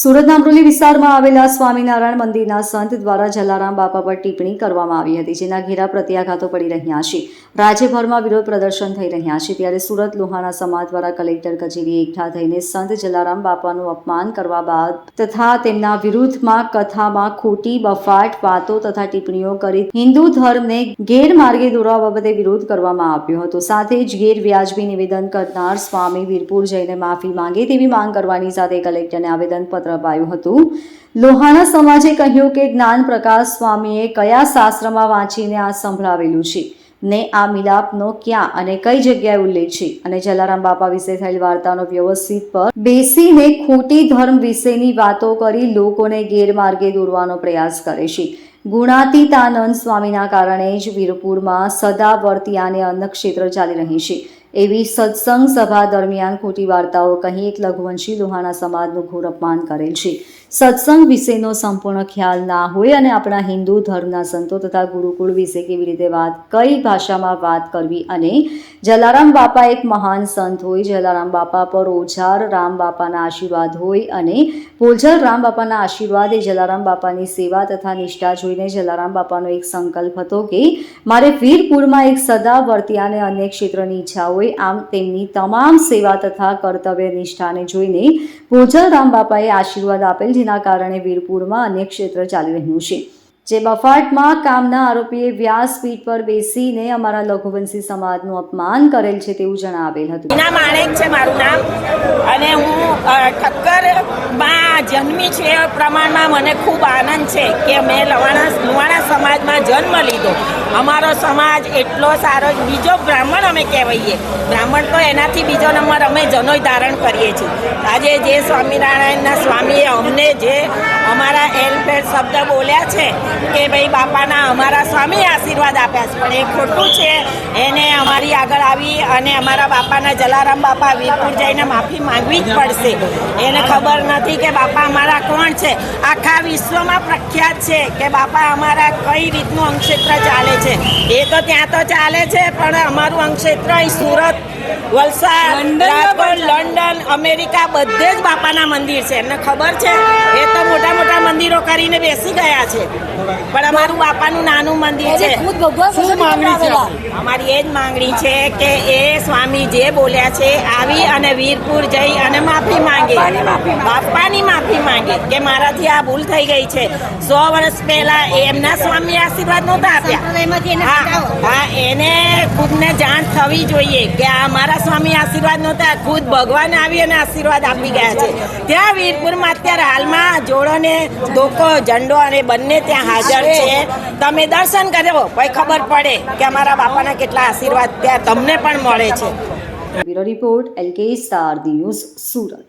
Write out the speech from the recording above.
સુરતના અમરોલી વિસ્તારમાં આવેલા સ્વામિનારાયણ મંદિરના સંત દ્વારા જલારામ બાપા પર ટિપ્પણી કરવામાં આવી હતી, જેના ઘેરા પ્રત્યાઘાતો પડી રહ્યા છે. રાજ્યભરમાં વિરોધ પ્રદર્શન થઈ રહ્યા છે, ત્યારે સુરત લોહાણા સમાજ દ્વારા કલેક્ટર કચેરી એકઠા થઈને સંત જલારામ બાપાનું અપમાન કરવા બાદ તથા તેમના વિરુદ્ધમાં કથામાં ખોટી બફાટ, વાતો તથા ટિપ્પણીઓ કરી હિન્દુ ધર્મને ગેરમાર્ગે દોરવા બાબતે વિરોધ કરવામાં આવ્યો હતો. સાથે જ ગેરવ્યાજબી નિવેદન કરનાર સ્વામી વીરપુર જઈને માફી માંગે તેવી માંગ કરવાની સાથે કલેક્ટરને આવેદનપત્ર અપાયું હતું. લોહાણા સમાજે કહ્યું કે જ્ઞાન પ્રકાશ સ્વામીએ કયા શાસ્ત્રમાં વાંચીને આ સંભળાવેલું છે? ને આ મિલાપનો ક્યાં અને કઈ જગ્યાએ ઉલ્લેખ છે? અને જલારામ બાપા વિશે થયેલ વાર્તાનો વ્યવસ્થિત પર બેસીને ખોટી ધર્મ વિશેની વાતો કરી લોકોને ગેરમાર્ગે દોરવાનો પ્રયાસ કરે છે. ગુણાતીતાનંદ સ્વામીના કારણે જ વીરપુરમાં સદા વર્તિયાને અન્ન ક્ષેત્ર ચાલી રહી છે. એવી સત્સંગ સભા દરમિયાન ખોટી વાર્તાઓ કહી એક લઘુવંશી લોહાણા સમાજનું ઘોર અપમાન કરેલ છે. સત્સંગ વિશેનો સંપૂર્ણ ખ્યાલ ના હોય અને આપણા હિન્દુ ધર્મના સંતો તથા ગુરુકુળ વિશે કેવી રીતે વાત કઈ ભાષામાં વાત કરવી અને જલારામ બાપા એક મહાન સંત હોય, જલારામ બાપા પર ઓઝાર રામ બાપાના આશીર્વાદ હોય અને પોલજર રામ બાપાના આશીર્વાદ એ જલારામ બાપાની સેવા તથા નિષ્ઠા જોઈને જલારામ બાપાનો એક સંકલ્પ હતો કે મારે વીરપુરમાં એક સદા વર્તિયાને અન્ય ક્ષેત્રની ઈચ્છા હોય, આમ તેમની તમામ સેવા તથા કર્તવ્ય નિષ્ઠાને જોઈને પોજલ રામ બાપાએ આશીર્વાદ આપેલ જેના કારણે વીરપુરમાં અન્ય ક્ષેત્ર ચાલી રહ્યું છે. જે બફાટમાં કામના આરોપીએ વ્યાસપીઠ પર બેસીને અમારા લઘુવંશી સમાજનું અપમાન કરેલ છે તેવું જણાવેલ હતું. મીના માણેક છે મારું નામ. અને હું ઠક્કરમાં જન્મી છે પ્રમાણમાં મને ખૂબ આનંદ છે કે મેં લવાણા, લુવાણા સમાજમાં જન્મ લીધો. અમારો સમાજ એટલો સારો બીજો બ્રાહ્મણ અમે કહેવાઈએ. બ્રાહ્મણ તો એનાથી બીજો નંબર અમે જનોય ધારણ કરીએ છીએ. આજે જે સ્વામિનારાયણના સ્વામીએ અમને જે અમારા એલફેડ શબ્દ બોલ્યા છે કે ભાઈ બાપાના અમારા સ્વામી આશીર્વાદ આપ્યા છે. પણ એ ખોટું છે. એને અમારી આગળ આવી અને અમારા બાપાના જલારામ બાપા વીરપુર જઈને માફી માંગવી જ પડશે. એને ખબર નથી કે બાપા અમારા કોણ છે. આખા વિશ્વમાં પ્રખ્યાત છે કે બાપા અમારા કઈ રીતનું અંગક્ષેત્ર ચાલે છે. એ તો ત્યાં તો ચાલે છે પણ અમારું અંગક્ષેત્ર અહીં સુરત વલસાડ રાજકોટ લંડન અમેરિકા બધે જ બાપાના મંદિર છે. એમને ખબર છે? એ તો મોટા મોટા બેસી ગયા છે. પણ અમારું બાપાનું નાનું મંદિર છે. શું માંગણી છે? અમારી એ જ માંગણી છે કે એ સ્વામી જે બોલ્યા છે આવી અને વીરપુર જઈ અને માફી માંગે. બાપાની માફી માંગે. કે મારાથી આ ભૂલ થઈ ગઈ છે. સો વર્ષ પહેલા એમના સ્વામી આશીર્વાદ નહોતા આપ્યા. હા, હા એને ખુદને જાણ થવી જોઈએ કે આ મારા સ્વામી આશીર્વાદ નહોતા. ખુદ ભગવાન આવી અને આશીર્વાદ આપી ગયા છે. ત્યાં વીરપુરમાં અત્યારે હાલમાં જોડોને ધોકો ઝંડો અને બંને ત્યાં હાજર છે. તમે દર્શન કરો ભાઈ ખબર પડે કે અમારા બાપાના કેટલા આશીર્વાદ ત્યાં તમને પણ મળે છે. Bureau report LK star news, Surat.